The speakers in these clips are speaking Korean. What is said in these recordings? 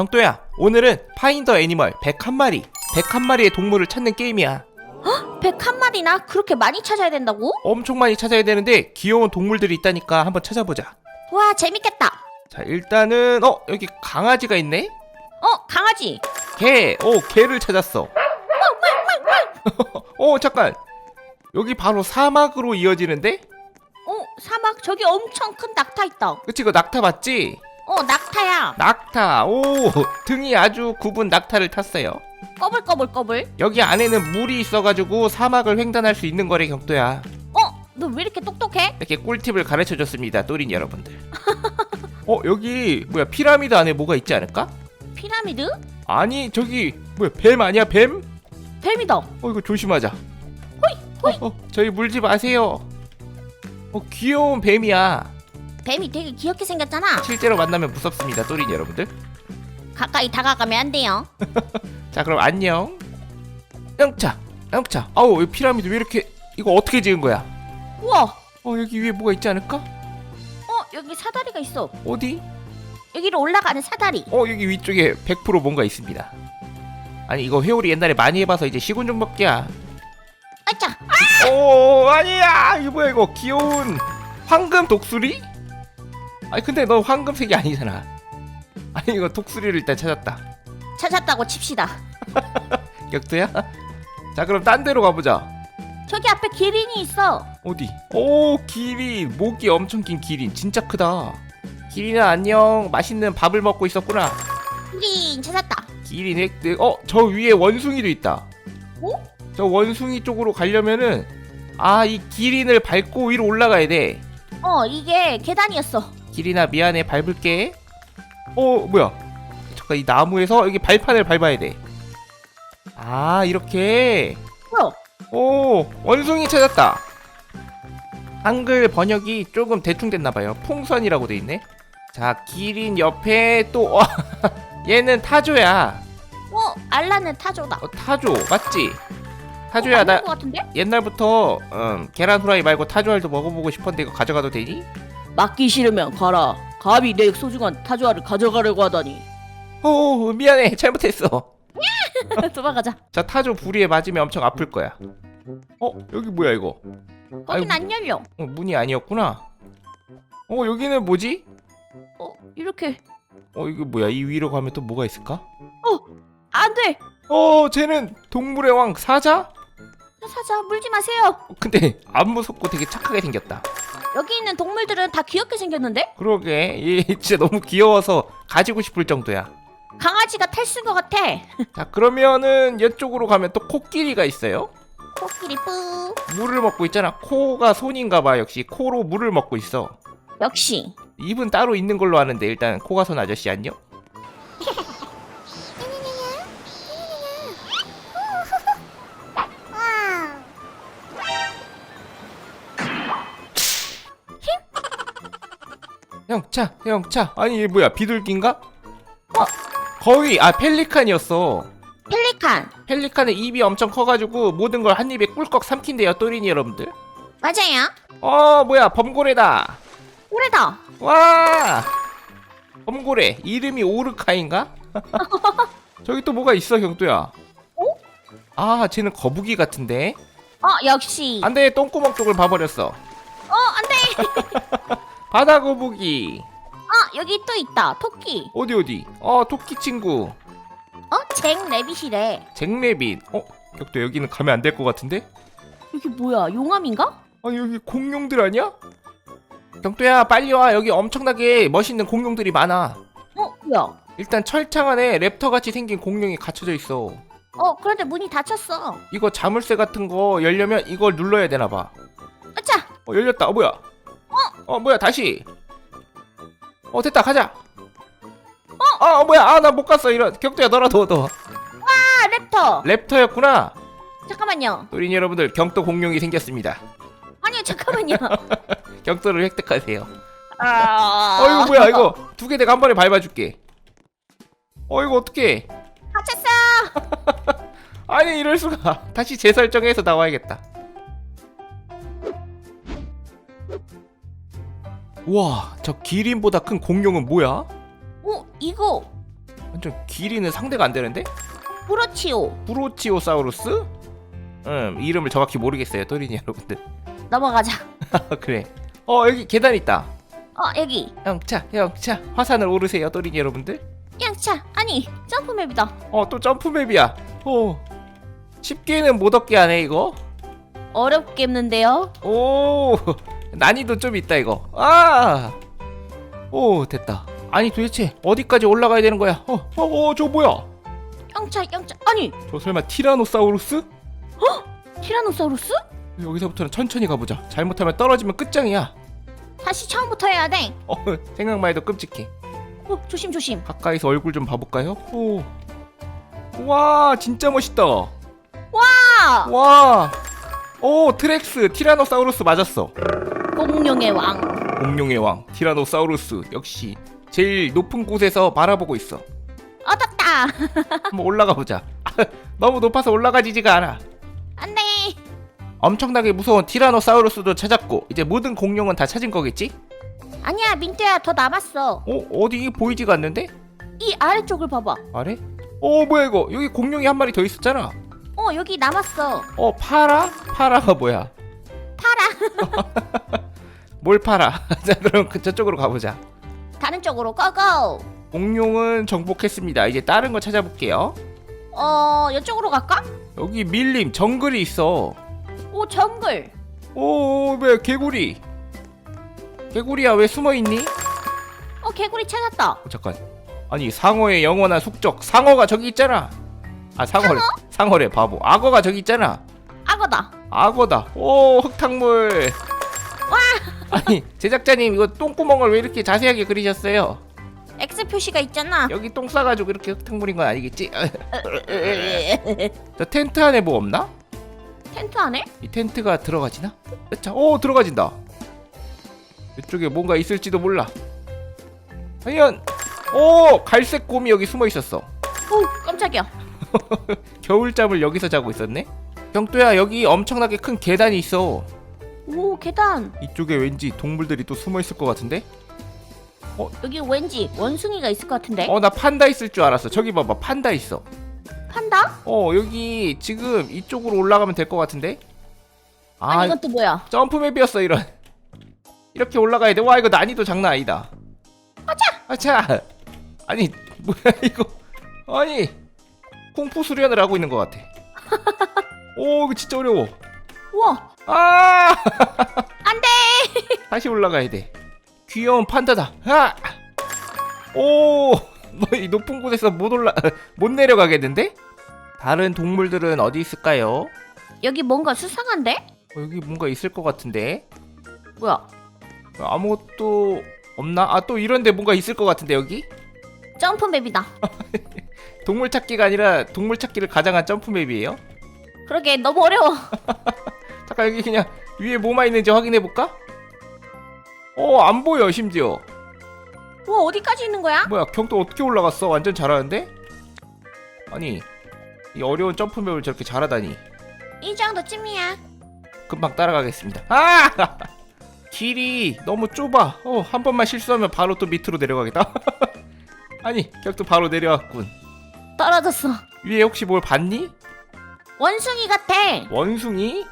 경도야, 오늘은 파인더 애니멀 101마리, 101마리의 동물을 찾는 게임이야. 101마리나 그렇게 많이 찾아야 된다고? 엄청 많이 찾아야 되는데 귀여운 동물들이 있다니까 한번 찾아보자. 와 재밌겠다 자, 일단은 어, 여기 강아지가 있네. 어 강아지 개. 오, 개를 찾았어. 어, 잠깐. 여기 바로 사막으로 이어지는데? 어 사막 저기 엄청 큰 낙타 있다 그치, 이거 낙타 맞지? 어 낙타야 낙타. 오, 등이 아주 굽은 낙타를 탔어요. 꺼불꺼불꺼불 여기 안에는 물이 있어가지고 사막을 횡단할 수 있는 거래 경도야. 어 너 왜 이렇게 똑똑해? 이렇게 꿀팁을 가르쳐줬습니다, 또린 여러분들. 어, 여기 뭐야 피라미드 안에 뭐가 있지 않을까? 피라미드? 아니 저기 뭐야 뱀 아니야 뱀? 뱀이다 어 이거 조심하자. 호이 어, 어, 저희 물지 마세요. 어 귀여운 뱀이야. 뱀이 되게 귀엽게 생겼잖아 실제로 만나면 무섭습니다, 또린 여러분들. 가까이 다가가면 안 돼요 자 그럼 안녕. 영차, 영차. 아우 이 피라미드 왜 이렇게 이거 어떻게 지은 거야? 우와 어 여기 위에 뭐가 있지 않을까? 어 여기 사다리가 있어 어디? 여기로 올라가는 사다리 어 여기 위쪽에 100% 뭔가 있습니다. 아니 이거 회오리 옛날에 많이 해봐서 이제 시군 좀 먹기야. 아짜 오 아니야 이거 뭐야 이거 귀여운 황금 독수리? 아니 근데 너 황금색이 아니잖아. 아니 이거 독수리를 일단 찾았다. 찾았다고 칩시다 격투야? 자 그럼 딴 데로 가보자. 저기 앞에 기린이 있어 어디? 오 기린 목이 엄청 긴 기린 진짜 크다. 기린아 안녕 맛있는 밥을 먹고 있었구나. 기린 찾았다 기린 획득. 어저 위에 원숭이도 있다. 어? 저 원숭이 쪽으로 가려면은 아 이 기린을 밟고 위로 올라가야 돼. 어 이게 계단이었어 기린아 미안해 밟을게. 어 뭐야? 잠깐 이 나무에서 여기 발판을 밟아야 돼. 아 이렇게. 뭐야 오 원숭이 찾았다. 한글 번역이 조금 대충 됐나 봐요. 풍선이라고 돼 있네. 자 기린 옆에 또 어, 얘는 타조야. 어 알라는 타조다 어, 타조 맞지? 타조야 어, 나 같은데? 옛날부터 음, 계란 후라이 말고 타조알도 먹어보고 싶었는데 이거 가져가도 되니? 맞기 싫으면 가라. 감히 내 소중한 타조알을 가져가려고 하다니. 어 미안해 잘못했어. 도망가자. 자 타조 부리에 맞으면 엄청 아플 거야. 어 여기 뭐야 이거? 거긴 안 열려. 어, 문이 아니었구나. 어 여기는 뭐지? 어 이렇게 어 이거 뭐야? 이 위로 가면 또 뭐가 있을까? 안 돼. 어 쟤는 동물의 왕 사자? 사자 물지 마세요. 어, 근데 안 무섭고 되게 착하게 생겼다. 여기 있는 동물들은 다 귀엽게 생겼는데? 그러게 얘 진짜 너무 귀여워서 가지고 싶을 정도야. 강아지가 탈쓴 것 같아. 자 그러면은 이쪽으로 가면 또 코끼리가 있어요. 코끼리 뿌. 물을 먹고 있잖아. 코가 손인가 봐. 역시 코로 물을 먹고 있어. 역시. 입은 따로 있는 걸로 아는데 일단 코가 손 아저씨 안녕. 차 형 차 아니 얘 뭐야 비둘기인가? 아 거위 아 펠리칸이었어. 펠리칸. 펠리칸의 입이 엄청 커가지고 모든 걸 한 입에 꿀꺽 삼킨대요 또린이 여러분들. 맞아요. 어 뭐야 범고래다. 오래다. 와 범고래 이름이 오르카인가? 저기 또 뭐가 있어 경도야 어? 아 쟤는 거북이 같은데 어 역시. 안 돼 똥구멍 쪽을 봐버렸어 어 안 돼. 바다 거북이 어 여기 또 있다. 토끼. 어디 어디 어 토끼 친구 어 잭 레빗이래. 잭레빗 어 격도 여기는 가면 안 될 것 같은데 여기 뭐야? 용암인가? 아니 여기 공룡들 아니야? 경도야 빨리 와 여기 엄청나게 멋있는 공룡들이 많아 어 뭐야? 일단 철창 안에 랩터 같이 생긴 공룡이 갇혀져 있어 어 그런데 문이 닫혔어. 이거 자물쇠 같은 거 열려면 이걸 눌러야 되나 봐 아차. 어 열렸다. 어 뭐야? 어? 뭐야 다시? 어 됐다 가자. 어? 어 뭐야? 아 나 못 갔어 이런. 격도야 너라도 너. 아 랩터. 랩터였구나. 잠깐만요. 우린 여러분들 경도 공룡이 생겼습니다. 아니요 잠깐만요. 경도를 획득하세요. 아. 어 이거 뭐야 이거 두 개 내가 한 번에 밟아줄게. 어 이거 어떻게? 갇혔어. 아니 이럴 수가. 다시 재설정해서 나와야겠다. 와, 저 기린보다 큰 공룡은 뭐야? 어 이거. 완전 길이는 상대가 안 되는데? 브로치오. 브로치오사우루스? 음 이름을 정확히 모르겠어요 토리니 여러분들. 넘어가자. 그래. 어 여기 계단 있다. 어 여기. 영차 영차. 화산을 오르세요 토리니 여러분들. 양차 아니 점프맵이다. 어 또 점프맵이야. 어 쉽게는 못 얻게 하네 이거. 어렵겠는데요? 오 난이도 좀 있다 이거. 아 오 됐다. 아니 도대체 어디까지 올라가야 되는 거야? 어어저 뭐야? 양차 양차 아니! 저 설마 티라노사우루스? 티라노사우루스? 여기서부터는 천천히 가보자. 잘못하면 떨어지면 끝장이야. 다시 처음부터 해야 돼. 어 생각만 해도 끔찍해. 어, 조심 조심. 가까이서 얼굴 좀 봐볼까요? 오. 와 진짜 멋있다. 아 와. 오 트렉스 티라노사우루스 맞았어. 공룡의 왕 공룡의 왕 티라노사우루스 역시 제일 높은 곳에서 바라보고 있어. 얻었다 한번 올라가 보자. 너무 높아서 올라가지지가 않아. 안돼 엄청나게 무서운 티라노사우루스도 찾았고 이제 모든 공룡은 다 찾은 거겠지? 아니야 민트야 더 남았어 어 어디 보이지가 않는데? 이 아래쪽을 봐봐 아래? 어 뭐야 이거 여기 공룡이 한 마리 더 있었잖아. 어 여기 남았어 어 파라? 파라가 뭐야? 파라 뭘 팔아? 자 그럼 그 저쪽으로 가보자. 다른 쪽으로 고고 공룡은 정복했습니다. 이제 다른 거 찾아볼게요. 어 이쪽으로 갈까? 여기 밀림 정글이 있어. 오 정글 오, 왜 개구리? 개구리야 왜 숨어 있니? 어 개구리 찾았다 어, 잠깐. 아니 상어의 영원한 숙적 상어가 저기 있잖아. 아 상어래. 상어래 바보. 악어가 저기 있잖아. 악어다 악어다. 오 흙탕물. 아니 제작자님 이거 똥구멍을 왜 이렇게 자세하게 그리셨어요? X 표시가 있잖아 여기 똥 싸가지고 이렇게 흙탕물인 건 아니겠지? 저 텐트 안에 뭐 없나? 텐트 안에? 이 텐트가 들어가지나? 자, 오 들어가진다. 이쪽에 뭔가 있을지도 몰라. 과연 오 갈색 곰이 여기 숨어 있었어. 오 깜짝이야 겨울잠을 여기서 자고 있었네. 경도야 여기 엄청나게 큰 계단이 있어. 오 계단 이쪽에 왠지 동물들이 또 숨어 있을 것 같은데? 여기 왠지 원숭이가 있을 것 같은데 어 나 판다 있을 줄 알았어. 저기 봐봐 판다 있어. 판다? 어 여기 지금 이쪽으로 올라가면 될 것 같은데? 아니 아 이건 또 뭐야 점프맵이었어 이런. 이렇게 올라가야 돼. 와 이거 난이도 장난 아니다. 아차. 아차. 아니 뭐야 이거? 아니 쿵푸 수련을 하고 있는 것 같아. 오 이거 진짜 어려워. 우와 아 안 돼 다시 올라가야 돼. 귀여운 판다다. 아. 오. 뭐이 높은 곳에서 못 올라 못 내려가겠는데? 다른 동물들은 어디 있을까요? 여기 뭔가 수상한데? 어, 여기 뭔가 있을 것 같은데 뭐야 아무것도 없나? 아 또 이런데 뭔가 있을 것 같은데 여기? 점프맵이다 동물 찾기가 아니라 동물 찾기를 가장한 점프맵이에요? 그러게 너무 어려워 잠깐 여기 그냥 위에 뭐만 있는지 확인해 볼까? 어 안 보여 심지어 우와 어디까지 있는 거야? 뭐야 경도 어떻게 올라갔어? 완전 잘하는데? 아니 이 어려운 점프맵을 저렇게 잘하다니 이 정도쯤이야 금방 따라가겠습니다 아! 길이 너무 좁아 어 한 번만 실수하면 바로 또 밑으로 내려가겠다 아니 격도 바로 내려왔군 떨어졌어 위에 혹시 뭘 봤니? 원숭이 같아 원숭이?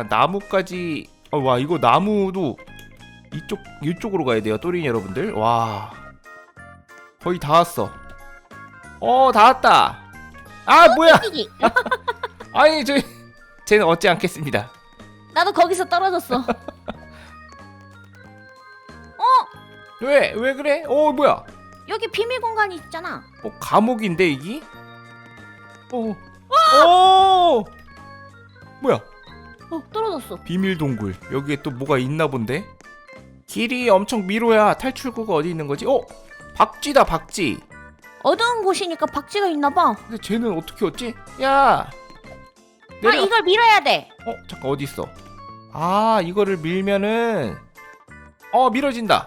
약간 나무까지 어, 와 이거 나무도 이쪽 이쪽으로 가야 돼요 또린 여러분들. 와. 거의 다 왔어. 어다 왔다. 아 뭐야? 이기 아니 저 쟤는 얻지 않겠습니다. 나도 거기서 떨어졌어. 왜 왜 그래? 어 뭐야? 여기 비밀 공간이 있잖아. 어 감옥인데 이기 어. 어! 뭐야 어 떨어졌어. 비밀 동굴. 여기에 또 뭐가 있나 본데? 길이 엄청 미로야. 탈출구가 어디 있는 거지? 어? 박쥐다 박쥐. 어두운 곳이니까 박쥐가 있나봐. 근데 쟤는 어떻게 얻지? 야! 아 내려. 이걸 밀어야 돼. 어 잠깐 어디 있어? 아 이거를 밀면은 어 밀어진다.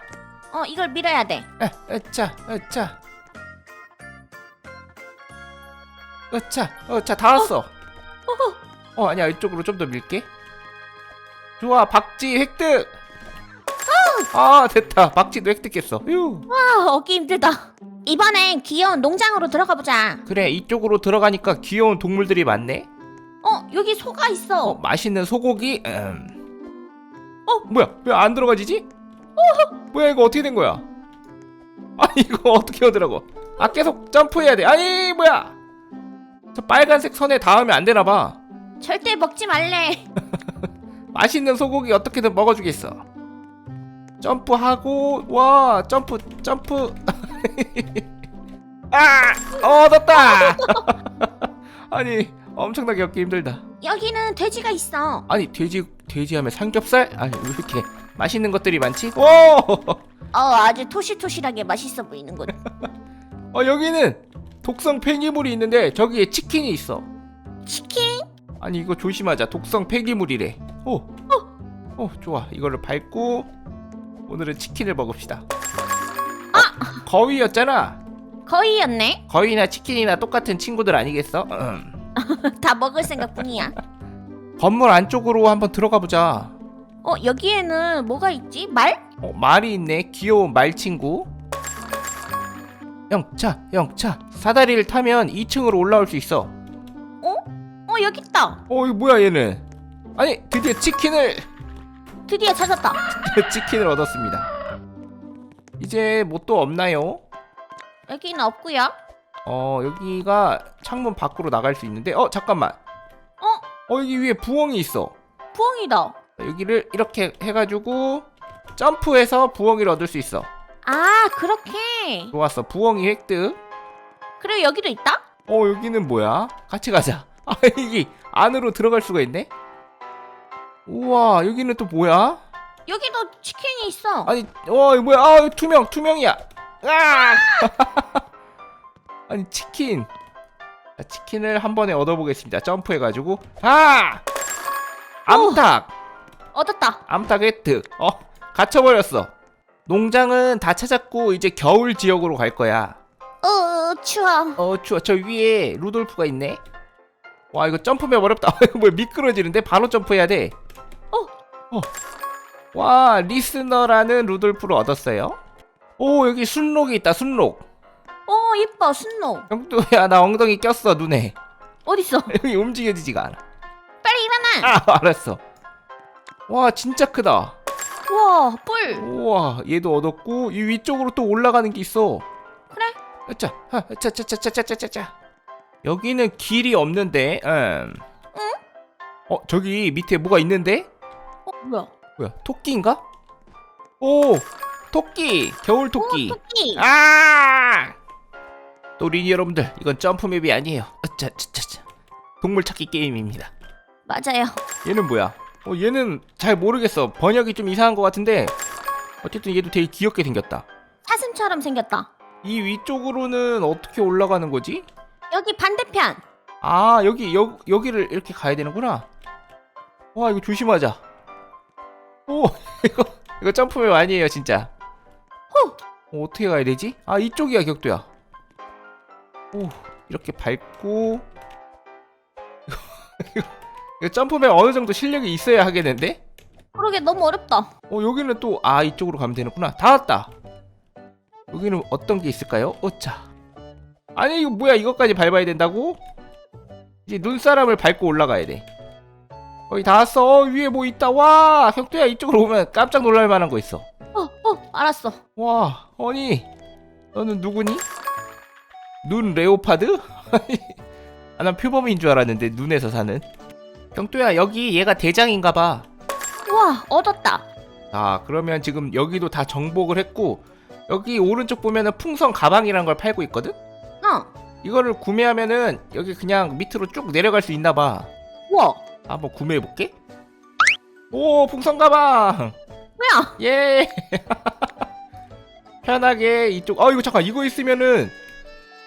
어 이걸 밀어야 돼. 에, 으차 으차. 으차 으차. 다 왔어. 어허. 어 아니야. 이쪽으로 좀 더 밀게 좋아 박쥐 획득 아 됐다 박쥐도 획득했어 휴 아 얻기 힘들다 이번엔 귀여운 농장으로 들어가 보자. 그래 이쪽으로 들어가니까 귀여운 동물들이 많네 어, 여기 소가 있어. 어, 맛있는 소고기 음. 어 뭐야 왜 안 들어가지지? 뭐야 이거 어떻게 된 거야? 아 이거 어떻게 하더라고 아 계속 점프해야 돼 아니 뭐야 저 빨간색 선에 닿으면 안 되나 봐 절대 먹지 말래. 맛있는 소고기 어떻게든 먹어주겠어. 점프하고 와 점프 점프. 아 얻었다! 아니 엄청나게 얻기 힘들다. 여기는 돼지가 있어. 아니 돼지 돼지 하면 삼겹살? 아니 왜 이렇게 맛있는 것들이 많지? 오! 어, 아주 토실토실하게 맛있어 보이는군. 어, 여기는 독성 폐기물이 있는데 저기에 치킨이 있어. 치킨? 아니 이거 조심하자. 독성 폐기물이래 오, 어, 어 좋아 이거를 밟고 오늘은 치킨을 먹읍시다 아 거위였잖아 거의였네. 거위나 치킨이나 똑같은 친구들 아니겠어? 음. 다 먹을 생각뿐이야. 건물 안쪽으로 한번 들어가 보자 어, 여기에는 뭐가 있지? 말? 어, 말이 있네 귀여운 말 친구 영차 영차 사다리를 타면 2층으로 올라올 수 있어 어, 여기 있다. 어 이거 뭐야 얘는 아니 드디어 치킨을 드디어 찾았다. 치킨을 얻었습니다 이제 뭐 또 없나요? 여기는 없고요. 어 여기가 창문 밖으로 나갈 수 있는데 어 잠깐만 어? 어 여기 위에 부엉이 있어 부엉이다. 여기를 이렇게 해가지고 점프해서 부엉이를 얻을 수 있어 아, 그렇게. 좋았어 부엉이 획득 그리고 여기도 있다? 어 여기는 뭐야? 같이 가자 아 여기 안으로 들어갈 수가 있네 우와 여기는 또 뭐야? 여기도 치킨이 있어. 아니 와 이거 뭐야? 아 투명 투명이야. 아! 아니 치킨. 자, 치킨을 한 번에 얻어보겠습니다. 점프해가지고. 아! 암탉. 얻었다. 암탉 획득. 어 갇혀버렸어. 농장은 다 찾았고 이제 겨울 지역으로 갈 거야. 어, 추워. 어 추워. 저 위에 루돌프가 있네. 와 이거 점프면 어렵다. 이거 뭐야 미끄러지는데? 바로 점프해야 돼 어. 와 리스너라는 루돌프를 얻었어요 오 여기 순록이 있다 순록 어, 이뻐, 순록. 형도야 나 엉덩이 꼈어 눈에 어딨어? 여기 움직여지지가 않아 빨리 일어나. 아 알았어 와 진짜 크다 우와, 뿔. 우와 얘도 얻었고 이 위쪽으로 또 올라가는 게 있어 그래? 자, 짜짜짜짜짜짜짜. 여기는 길이 없는데. 음. 어, 저기 밑에 뭐가 있는데? 어, 뭐야? 뭐야? 토끼인가? 오, 토끼. 겨울 토끼. 오, 토끼. 아! 또린이 여러분들, 이건 점프맵이 아니에요. 짜짜짜짜. 동물 찾기 게임입니다. 맞아요. 얘는 뭐야? 어, 얘는 잘 모르겠어. 번역이 좀 이상한 것 같은데. 어쨌든 얘도 되게 귀엽게 생겼다. 사슴처럼 생겼다. 이 위쪽으로는 어떻게 올라가는 거지? 여기 반대편. 아 여기 여, 여기를 이렇게 가야 되는구나 와 이거 조심하자 오 이거 이거 점프맵 아니에요 진짜 후. 어, 어떻게 가야 되지? 아 이쪽이야 격도야 오 이렇게 밟고 이거, 이거 점프맵 어느 정도 실력이 있어야 하겠는데? 그러게 너무 어렵다. 어 여기는 또 아 이쪽으로 가면 되는구나 다 왔다 여기는 어떤 게 있을까요? 어차 아니 이거 뭐야 이것까지 밟아야 된다고? 이제 눈사람을 밟고 올라가야 돼 거의 다 왔어 어, 위에 뭐 있다 와 혁도야 이쪽으로 오면 깜짝 놀랄 만한 거 있어 어, 어, 알았어. 와 아니 너는 누구니? 눈 레오파드? 아, 난 표범인 줄 알았는데 눈에서 사는 경도야 여기 얘가 대장인가 봐 우와, 얻었다. 자 그러면 지금 여기도 다 정복을 했고 여기 오른쪽 보면은 풍선 가방이라는 걸 팔고 있거든? 어, 이거를 구매하면은 여기 그냥 밑으로 쭉 내려갈 수 있나 봐 우와, 한번 구매해볼게 오 풍선 가방 뭐야? 예 편하게 이쪽 아 이거 잠깐 이거 있으면은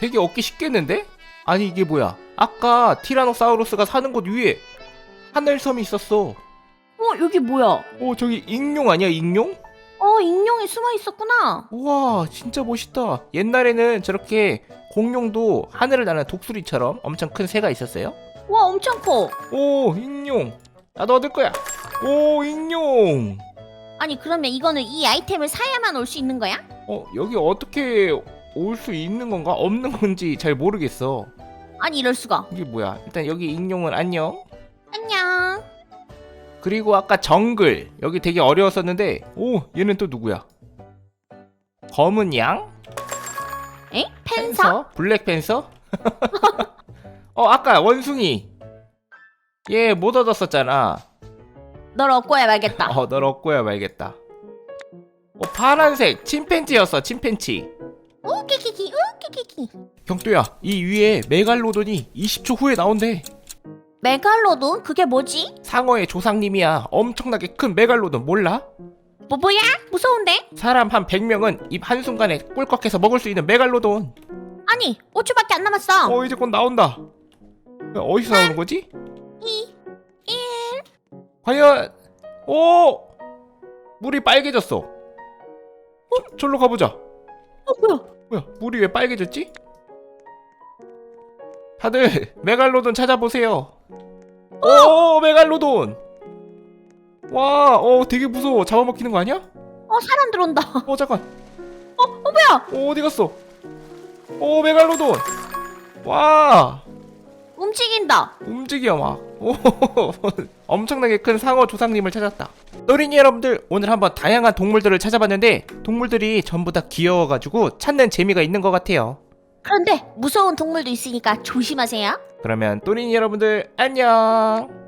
되게 얻기 쉽겠는데? 아니 이게 뭐야 아까 티라노사우루스가 사는 곳 위에 하늘섬이 있었어 어, 여기 뭐야? 오 저기 익룡 아니야 익룡? 어, 익룡이 숨어 있었구나. 우와 진짜 멋있다 옛날에는 저렇게 공룡도 하늘을 나는 독수리처럼 엄청 큰 새가 있었어요 우 와, 엄청 커. 오 익룡 나도 얻을 거야 오 익룡 아니, 그러면 이거는 이 아이템을 사야만 올 수 있는 거야? 어 여기 어떻게 올 수 있는 건가 없는 건지 잘 모르겠어 아니 이럴 수가. 이게 뭐야 일단 여기 익룡은 안녕 안녕. 그리고 아까 정글 여기 되게 어려웠었는데 오 얘는 또 누구야 검은 양 에? 펜서? 블랙팬서 어 아까 원숭이 얘 못 얻었었잖아 널 얻고야 말겠다. 어 널 얻고야 말겠다 어 파란색 침팬지였어 침팬지 우키키키 우키키키. 경도야 이 위에 메갈로돈이 20초 후에 나온대 메갈로돈? 그게 뭐지? 상어의 조상님이야 엄청나게 큰 메갈로돈 몰라? 뭐 뭐야? 무서운데? 사람 한 100명은 입 한순간에 꿀꺽해서 먹을 수 있는 메갈로돈 아니 5초밖에 안 남았어. 어 이제 곧 나온다 야, 어디서 나오는 거지? 이, 일. 과연 오 물이 빨개졌어 저, 절로 가보자 어 뭐야? 뭐야 물이 왜 빨개졌지? 다들 메갈로돈 찾아보세요 오 메갈로돈 와 어 되게 무서워 잡아먹히는 거 아니야? 어 사람 들어온다. 어 잠깐 어, 어 뭐야? 어 어디 갔어 오 메갈로돈 와 움직인다. 움직여 막 오, 엄청나게 큰 상어 조상님을 찾았다 또린이 여러분들 오늘 한번 다양한 동물들을 찾아봤는데 동물들이 전부 다 귀여워가지고 찾는 재미가 있는 것 같아요 그런데 무서운 동물도 있으니까 조심하세요. 그러면 또린이 여러분들 안녕